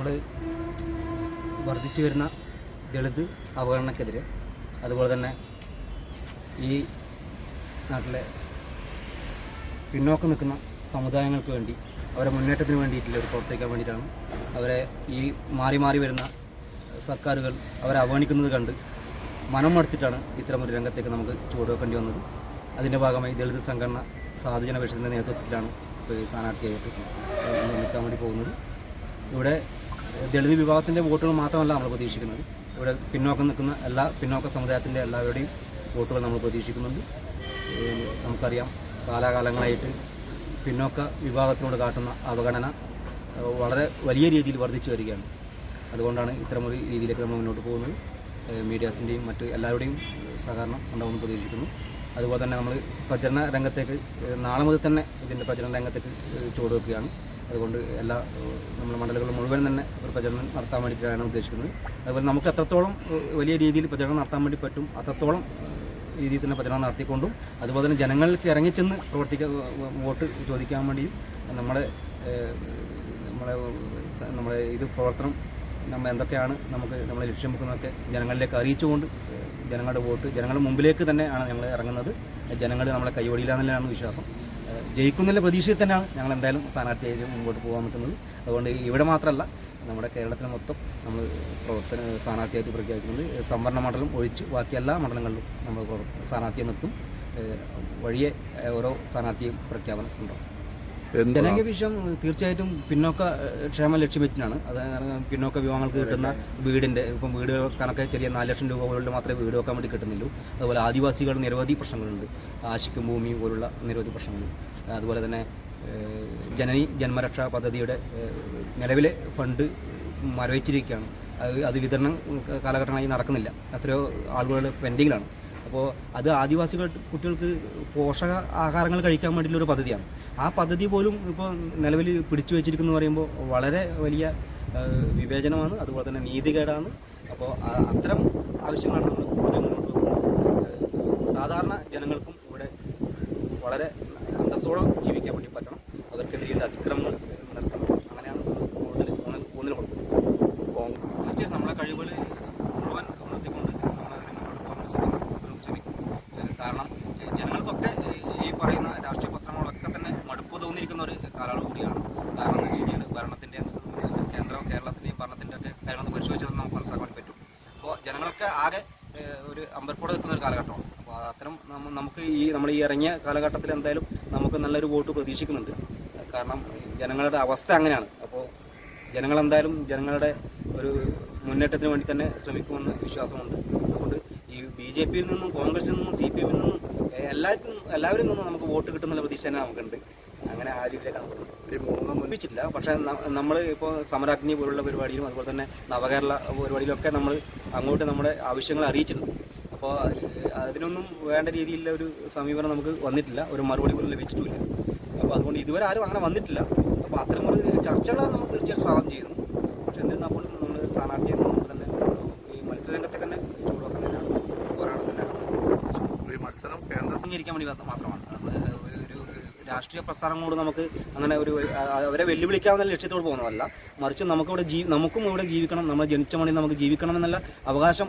നമ്മൾ വർദ്ധിച്ചു വരുന്ന ദളിത് അവഗണനക്കെതിരെ. അതുപോലെ തന്നെ ഈ നാട്ടിലെ പിന്നോക്കം നിൽക്കുന്ന സമുദായങ്ങൾക്ക് വേണ്ടി അവരെ മുന്നേറ്റത്തിന് വേണ്ടിയിട്ടുള്ള ഒരു പ്രവർത്തിക്കാൻ വേണ്ടിയിട്ടാണ് അവരെ ഈ മാറി മാറി വരുന്ന സർക്കാരുകൾ അവരെ അവഗണിക്കുന്നത് കണ്ട് മനം മടുത്തിട്ടാണ് ഇത്തരമൊരു രംഗത്തേക്ക് നമുക്ക് ചുവടുവെക്കേണ്ടി വന്നത്. അതിന്റെ ഭാഗമായി ദളിത് സംഘടന സാധുജന പരിഷത്തിന്റെ നേതൃത്വത്തിലാണ് ഇപ്പോൾ സ്ഥാനാർത്ഥിയായിട്ട് നിൽക്കാൻ വേണ്ടി പോകുന്നത്. ഇവിടെ ദളിത് വിഭാഗത്തിന്റെ വോട്ടുകൾ മാത്രമല്ല നമ്മൾ പ്രതീക്ഷിക്കുന്നത്. ഇവിടെ പിന്നോക്കം നിൽക്കുന്ന എല്ലാ പിന്നോക്ക സമുദായത്തിന്റെ എല്ലാവരുടെയും വോട്ടുകൾ നമ്മൾ പ്രതീക്ഷിക്കുന്നുണ്ട്. നമുക്കറിയാം കാലാകാലങ്ങളായിട്ട് പിന്നോക്ക വിഭാഗത്തിനോട് കാട്ടുന്ന അവഗണന വളരെ വലിയ രീതിയിൽ വർദ്ധിച്ചു വരികയാണ്. അതുകൊണ്ടാണ് ഇത്തരമൊരു രീതിയിലേക്ക് നമ്മൾ മുന്നോട്ട് പോകുന്നത്. മീഡിയാസിന്റെയും മറ്റ് എല്ലാവരുടെയും സഹകരണം ഉണ്ടാവുമെന്ന് പ്രതീക്ഷിക്കുന്നു. അതുപോലെ തന്നെ നമ്മൾ പ്രചരണ രംഗത്തേക്ക് നാളെ മുതൽ തന്നെ ഇതിന്റെ പ്രചരണ രംഗത്തേക്ക് ചുവടുവെക്കുകയാണ്. അതുകൊണ്ട് എല്ലാ നമ്മുടെ മണ്ഡലങ്ങളും മുഴുവൻ തന്നെ ഒരു പ്രചരണം നടത്താൻ വേണ്ടിയിട്ടാണ് ഉദ്ദേശിക്കുന്നത്. അതുപോലെ നമുക്ക് എത്രത്തോളം വലിയ രീതിയിൽ പ്രചരണം നടത്താൻ വേണ്ടി പറ്റും അത്രത്തോളം രീതിയിൽ തന്നെ പ്രചരണം നടത്തിക്കൊണ്ടും അതുപോലെ തന്നെ ജനങ്ങൾക്ക് ഇറങ്ങിച്ചെന്ന് പ്രവർത്തിക്കാൻ വോട്ട് ചോദിക്കാൻ വേണ്ടിയും നമ്മുടെ നമ്മളെ നമ്മളെ ഇത് പ്രവർത്തനം നമ്മൾ എന്തൊക്കെയാണ് നമുക്ക് നമ്മളെ ലക്ഷ്യം വെക്കുന്നതൊക്കെ ജനങ്ങളിലേക്ക് അറിയിച്ചുകൊണ്ട് ജനങ്ങളുടെ വോട്ട് ജനങ്ങളുടെ മുമ്പിലേക്ക് തന്നെയാണ് ഞങ്ങൾ ഇറങ്ങുന്നത്. ജനങ്ങൾ നമ്മളെ കൈവടിയില്ല എന്നുള്ളതാണ് വിശ്വാസം. ജയിക്കുന്നുള്ള പ്രതീക്ഷയിൽ തന്നെയാണ് ഞങ്ങൾ എന്തായാലും സ്ഥാനാർത്ഥിയായി മുമ്പോട്ട് പോകാൻ പറ്റുന്നത്. അതുകൊണ്ട് ഇവിടെ മാത്രമല്ല നമ്മുടെ കേരളത്തിന് മൊത്തം നമ്മൾ പ്രവർത്തന സ്ഥാനാർത്ഥിയായിട്ട് പ്രഖ്യാപിക്കുന്നത് സംവരണ മണ്ഡലം ഒഴിച്ച് ബാക്കി എല്ലാ മണ്ഡലങ്ങളിലും നമ്മൾ സ്ഥാനാർത്ഥിയെ നിർത്തും. വഴിയെ ഓരോ സ്ഥാനാർത്ഥിയും പ്രഖ്യാപനം ഉണ്ടാവും ജനകീയ വിഷയം തീർച്ചയായിട്ടും പിന്നോക്ക ക്ഷേമം ലക്ഷ്യം വെച്ചിട്ടാണ്. അതായത് പിന്നോക്ക വിഭാഗങ്ങൾക്ക് കിട്ടുന്ന വീടിന്റെ ഇപ്പം വീട് കണക്കെ ചെറിയ നാല് ലക്ഷം രൂപ പോലുള്ള മാത്രമേ വീട് വെക്കാൻ വേണ്ടി കിട്ടുന്നുള്ളൂ. അതുപോലെ ആദിവാസികളുടെ നിരവധി പ്രശ്നങ്ങളുണ്ട്. ആശിക്കും ഭൂമി പോലുള്ള നിരവധി പ്രശ്നങ്ങളുണ്ട്. അതുപോലെ തന്നെ ജനനി ജന്മരക്ഷാ പദ്ധതിയുടെ നിലവിലെ ഫണ്ട് മരവിച്ചിരിക്കുകയാണ്. അത് അത് വിതരണം കാലഘട്ടമായി നടക്കുന്നില്ല. എത്രയോ ആളുകൾ പെൻഡിങ്ങിലാണ്. അപ്പോൾ അത് ആദിവാസികൾ കുട്ടികൾക്ക് പോഷക ആഹാരങ്ങൾ കഴിക്കാൻ വേണ്ടിയിട്ടുള്ള ഒരു പദ്ധതിയാണ്. ആ പദ്ധതി പോലും ഇപ്പോൾ നിലവിൽ പിടിച്ചു വെച്ചിരിക്കുന്നു പറയുമ്പോൾ വളരെ വലിയ വിവേചനമാണ്. അതുപോലെ തന്നെ നീതികേടാണ്. അപ്പോൾ അത്തരം ആവശ്യങ്ങളാണ് നമ്മൾ കൂടുതൽ മുന്നോട്ട് സാധാരണ ജനങ്ങൾക്കും ഇവിടെ വളരെ അന്തസ്സോടെ ജീവിക്കാൻ വേണ്ടി പറ്റണം. അവർക്കെതിരെയുള്ള അതിക്രമങ്ങൾ നിർത്തണം അങ്ങനെയാണ് കൂടുതൽ ഊന്നൽ കൊടുക്കുന്നത്. തീർച്ചയായിട്ടും നമ്മളെ കഴിവുകൾ മുഴുവൻ ഉണർത്തിക്കൊണ്ട് നമ്മൾ അതിന് മുന്നോട്ട് പോകാൻ ശ്രമിക്കും ശ്രമ- ശ്രമിക്കും ഏഹ് കാരണം ഏഹ് ജനങ്ങൾക്കൊക്കെ ഏഹ് ഈ പറയുന്ന രാഷ്ട്രീയ പ്രസ്ഥാനങ്ങളൊക്കെ തന്നെ മടുപ്പ് തോന്നിയിരിക്കുന്ന ഒരു കാലയളവ് കൂടിയാണ് കാരണം എന്ന് വെച്ച് കഴിഞ്ഞാൽ ഭരണത്തിന്റെ കേന്ദ്രം കേരളത്തിന്റെയും ഭരണത്തിന്റെ ഒക്കെ കാര്യങ്ങൾ പരിശോധിച്ചത് നമുക്ക് മനസ്സിലാക്കാൻ പറ്റും. അപ്പോൾ ജനങ്ങളൊക്കെ ആകെ ഒരു അമ്പർപ്പോട് നിൽക്കുന്ന ഒരു കാലഘട്ടമാണ്. അപ്പോൾ അത്തരം നമുക്ക് ഈ നമ്മൾ ഈ ഇറങ്ങിയ കാലഘട്ടത്തിൽ എന്തായാലും നമുക്ക് നല്ലൊരു വോട്ട് പ്രതീക്ഷിക്കുന്നുണ്ട്. കാരണം ജനങ്ങളുടെ അവസ്ഥ അങ്ങനെയാണ്. അപ്പോൾ ജനങ്ങളെന്തായാലും ജനങ്ങളുടെ ഒരു മുന്നേറ്റത്തിന് വേണ്ടി തന്നെ ശ്രമിക്കുമെന്ന് വിശ്വാസമുണ്ട്. അതുകൊണ്ട് ഈ ബി ജെ പിയിൽ നിന്നും കോൺഗ്രസിൽ നിന്നും സി പി എമ്മിൽ നിന്നും എല്ലാവർക്കും എല്ലാവരിൽ നിന്നും നമുക്ക് വോട്ട് കിട്ടുന്നുള്ള പ്രതീക്ഷ തന്നെ നമുക്കുണ്ട്. അങ്ങനെ ആ രീതിയിലേക്കാണ് മുൻപിച്ചിട്ടില്ല പക്ഷേ നമ്മൾ ഇപ്പോൾ സമരാഗ്നി പോലുള്ള പരിപാടിയിലും അതുപോലെ തന്നെ നവകേരള പരിപാടിയിലൊക്കെ നമ്മൾ അങ്ങോട്ട് നമ്മുടെ ആവശ്യങ്ങൾ അറിയിച്ചിട്ടുണ്ട്. അപ്പോൾ അതിനൊന്നും വേണ്ട രീതിയിലുള്ള ഒരു സമീപനം നമുക്ക് വന്നിട്ടില്ല. ഒരു മറുപടി പോലും ലഭിച്ചിട്ടുമില്ല. അപ്പോൾ അതുകൊണ്ട് ഇതുവരെ ആരും അങ്ങനെ വന്നിട്ടില്ല. അപ്പോൾ അത്തരം ഒരു ചർച്ചകൾ നമ്മൾ തീർച്ചയായും സ്വാഗതം ചെയ്യുന്നു. പക്ഷേ എന്നിരുന്നാൽ പോലും നമ്മൾ സ്ഥാനാർത്ഥിയെ നമ്മൾ തന്നെ ഈ മത്സരരംഗത്തെ തന്നെ ചൂടുവെക്കാൻ തന്നെയാണ് പോരാടം തന്നെയാണ് ഈ മത്സരം കേന്ദ്ര അംഗീകരിക്കാൻ വേണ്ടി മാത്രമാണ്. രാഷ്ട്രീയ പ്രസ്ഥാനങ്ങളോട് നമുക്ക് അങ്ങനെ ഒരു അവരെ വെല്ലുവിളിക്കാവുന്ന ലക്ഷ്യത്തോട് പോകുന്നതല്ല. മറിച്ച് നമുക്കിവിടെ ജീ നമുക്കും ഇവിടെ ജീവിക്കണം നമ്മൾ ജനിച്ച മണ്ണിൽ നമുക്ക് ജീവിക്കണം എന്നുള്ള അവകാശം